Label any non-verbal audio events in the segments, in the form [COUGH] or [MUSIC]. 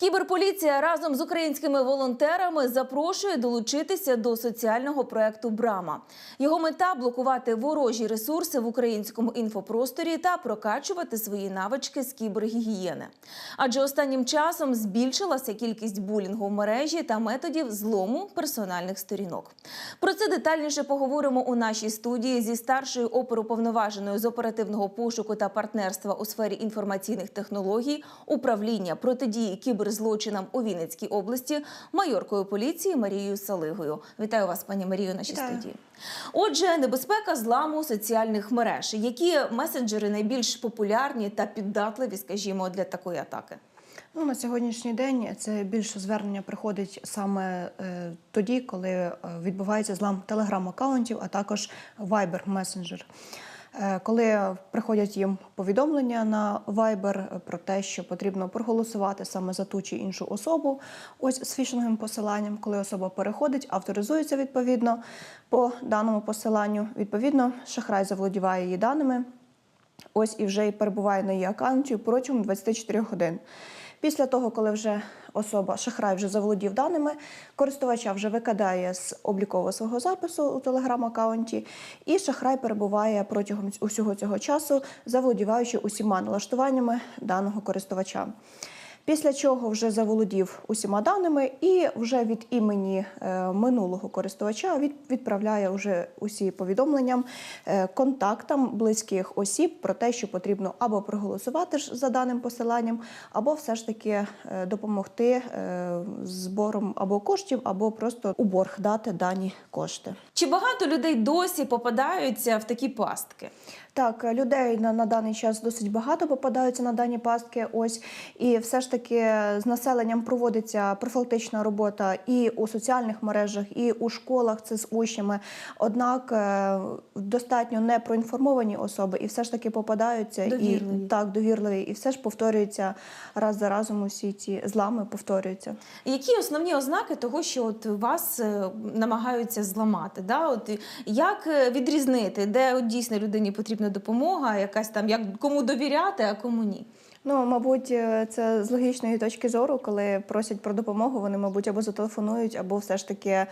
Кіберполіція разом з українськими волонтерами запрошує долучитися до соціального проекту Брама. Його мета блокувати ворожі ресурси в українському інфопросторі та прокачувати свої навички з кібергігієни. Адже останнім часом збільшилася кількість булінгу в мережі та методів злому персональних сторінок. Про це детальніше поговоримо у нашій студії зі старшою оперуповноваженою з оперативного пошуку та партнерства у сфері інформаційних технологій, управління протидії кіберзлочинам у Вінницькій області, майоркою поліції Марією Салигою. Вітаю вас, пані Марію, нашій Вітаю. студії. Отже, небезпека зламу соціальних мереж. Які месенджери найбільш популярні та піддатливі, скажімо, для такої атаки? Ну, на сьогоднішній день це більше звернення приходить саме е, тоді, коли е, відбувається злам телеграм-аккаунтів, а також Viber Messenger. Е, коли приходять їм повідомлення на Viber про те, що потрібно проголосувати саме за ту чи іншу особу, ось з фішинговим посиланням, коли особа переходить, авторизується відповідно по даному посиланню, відповідно, шахрай заволодіває її даними. Ось і вже і перебуває на її аккаунті протягом 24 годин. Після того, коли вже особа шахрай вже заволодів даними, користувача вже викидає з облікового свого запису у телеграм-аккаунті, і шахрай перебуває протягом усього цього часу, заволодіваючи усіма налаштуваннями даного користувача. Після чого вже заволодів усіма даними, і вже від імені е, минулого користувача від, відправляє вже усі повідомлення е, контактам близьких осіб про те, що потрібно або проголосувати за даним посиланням, або все ж таки е, допомогти збором або коштів, або просто у борг дати дані кошти. Чи багато людей досі попадаються в такі пастки? Так, людей на, на даний час досить багато попадаються на дані пастки. Ось і все ж таки з населенням проводиться профілактична робота і у соціальних мережах, і у школах це з учнями. Однак е, достатньо непроінформовані особи, і все ж таки попадаються Довірливі. і так довірливі, і все ж повторюється раз за разом. Усі ці злами повторюються. Які основні ознаки того, що от вас е, намагаються зламати? Да? От як е, відрізнити, де от дійсно людині потрібна допомога, якась там як кому довіряти, а кому ні? Ну, мабуть, е, це з логічної точки зору, коли просять про допомогу, вони, мабуть, або зателефонують, або все ж таки е,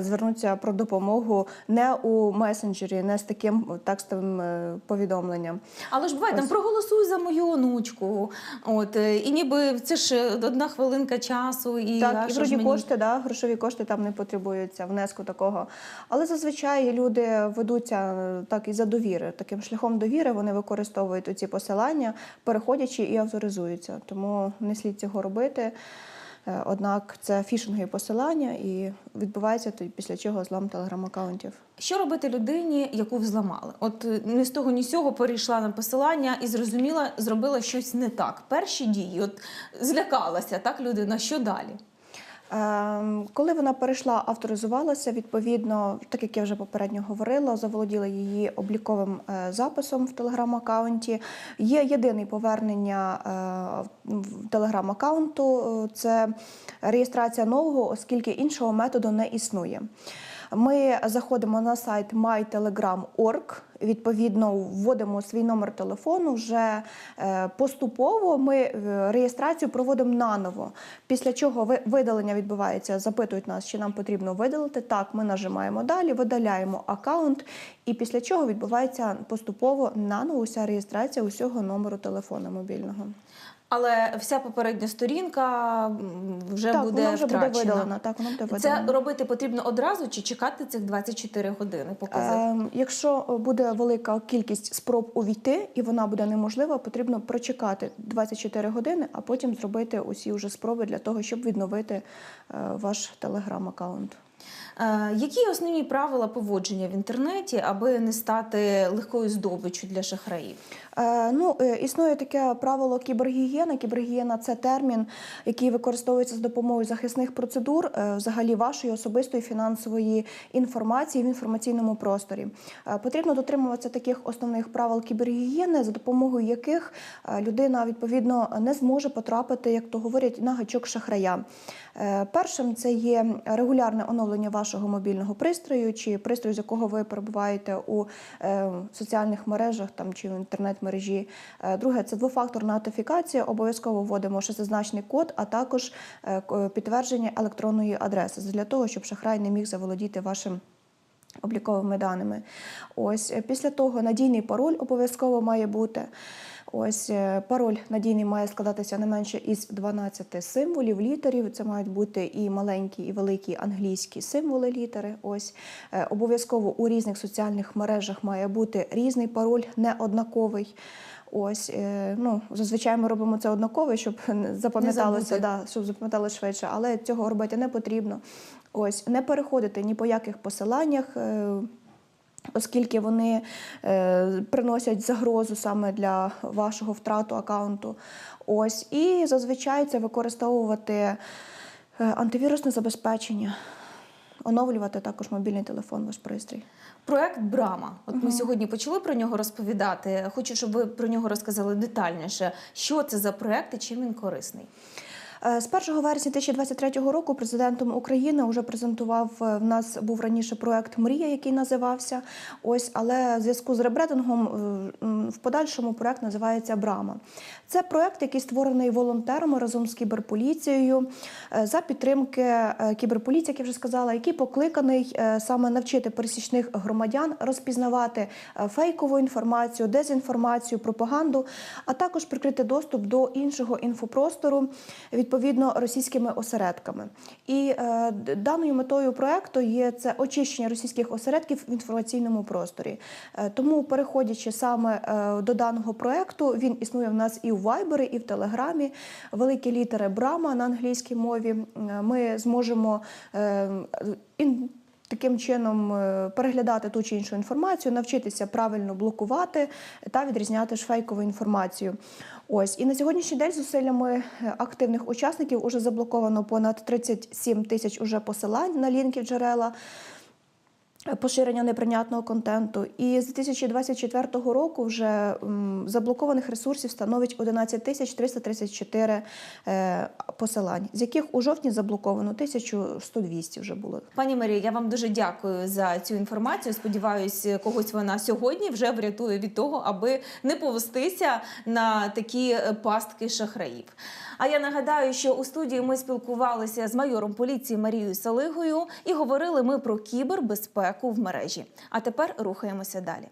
звернуться про допомогу не у месенджері, не з таким текстовим е, повідомленням. Але ж буває, там проголосуй за мою онучку. От і ніби це ж одна хвилинка часу, і так, і вроді мені? кошти, да, грошові кошти там не потребуються, внеску такого. Але зазвичай люди ведуться так і за довіри. Таким шляхом довіри вони використовують ці посилання, переходячи і авторизуються. Тому не слід цього робити. Е, Однак це фішингові посилання і відбувається тоді після чого злам телеграм-аккаунтів. Що робити людині, яку взламали? От не ні з того, ні з цього перейшла на посилання і зрозуміла, зробила щось не так. Перші дії, от злякалася так людина. Що далі? Ем, Коли вона перейшла, авторизувалася, відповідно, так як я вже попередньо говорила, заволоділа її обліковим е, записом в телеграм-аккаунті. Є єдине повернення е, в телеграм-аккаунту, е, це реєстрація нового, оскільки іншого методу не існує. Ми заходимо на сайт mytelegram.org, відповідно вводимо свій номер телефону. Вже е, поступово ми е, реєстрацію проводимо наново. Після чого ви- видалення відбувається, запитують нас, чи нам потрібно видалити. Так, ми нажимаємо далі, видаляємо аккаунт, і після чого відбувається поступово наново уся реєстрація усього номеру телефона мобільного. Але вся попередня сторінка вже так, буде вона вже втрачена. буде видалена. Так, вона буде видалена. Це робити потрібно одразу чи чекати цих 24 години? Показати? Ем, Якщо буде велика кількість спроб увійти і вона буде неможлива, потрібно прочекати 24 години, а потім зробити усі вже спроби для того, щоб відновити е, ваш телеграм-аккаунт. Е, які основні правила поводження в інтернеті, аби не стати легкою здобиччю для шахраїв? Е, Ну, е, існує таке правило кібергігієни. Кібергігієна це термін, який використовується з допомогою захисних процедур, взагалі вашої особистої фінансової інформації в інформаційному просторі. Потрібно дотримуватися таких основних правил кібергігієни, за допомогою яких людина відповідно не зможе потрапити, як то говорять, на гачок шахрая. Е, Першим це є регулярне оновлення вашого мобільного пристрою чи пристрою, з якого ви перебуваєте у е, соціальних мережах там чи в інтернет-мережі. Е, Друге це двофакторна аутентифікація. Обов'язково вводимо шестизначний код, а також підтвердження електронної адреси для того, щоб шахрай не міг заволодіти вашим. Обліковими даними. Ось після того надійний пароль обов'язково має бути. Ось е, пароль надійний має складатися не менше із 12 символів, літерів. Це мають бути і маленькі, і великі англійські символи літери. Ось Е, обов'язково у різних соціальних мережах має бути різний пароль, не однаковий. Ось е, ну зазвичай ми робимо це однаково, щоб [LAUGHS] запам'яталося, да, щоб запам'яталося швидше, але цього робити не потрібно. Ось не переходити ні по яких посиланнях. Оскільки вони е, приносять загрозу саме для вашого втрату аккаунту. Ось і зазвичай це використовувати е, антивірусне забезпечення, оновлювати також мобільний телефон, ваш пристрій. Проект Брама. От ми сьогодні почали про нього розповідати. Хочу, щоб ви про нього розказали детальніше. Що це за проект і чим він корисний? Е, З 1 вересня 2023 року президентом України вже презентував е, в нас був раніше проект Мрія, який називався. Ось, але в зв'язку з ребрендингом е, в подальшому проект називається Брама. Це проект, який створений волонтерами разом з кіберполіцією за підтримки е, кіберполіції, як я вже сказала, який покликаний е, саме навчити пересічних громадян розпізнавати е, фейкову інформацію, дезінформацію, пропаганду, а також прикрити доступ до іншого інфопростору відповідно російськими осередками. І е, даною метою проекту є це очищення російських осередків в інформаційному просторі. Е, тому, переходячи саме е, до даного проекту, він існує в нас і в Вайбері, і в Телеграмі. Великі літери Брама на англійській мові. Е, Ми зможемо е, Таким чином е, переглядати ту чи іншу інформацію, навчитися правильно блокувати та відрізняти ж фейкову інформацію. Ось і на сьогоднішній день зусиллями е, активних учасників уже заблоковано понад 37 тисяч уже посилань на лінки джерела. Поширення неприйнятного контенту, і з 2024 року вже заблокованих ресурсів становить 11 тисяч 334 е, посилань, з яких у жовтні заблоковано 1100-200 вже було. Пані Марія, я вам дуже дякую за цю інформацію. Сподіваюсь, когось вона сьогодні вже врятує від того, аби не повестися на такі е, пастки шахраїв. А я нагадаю, що у студії ми спілкувалися з майором поліції Марією Салигою і говорили ми про кібербезпеку в мережі. А тепер рухаємося далі.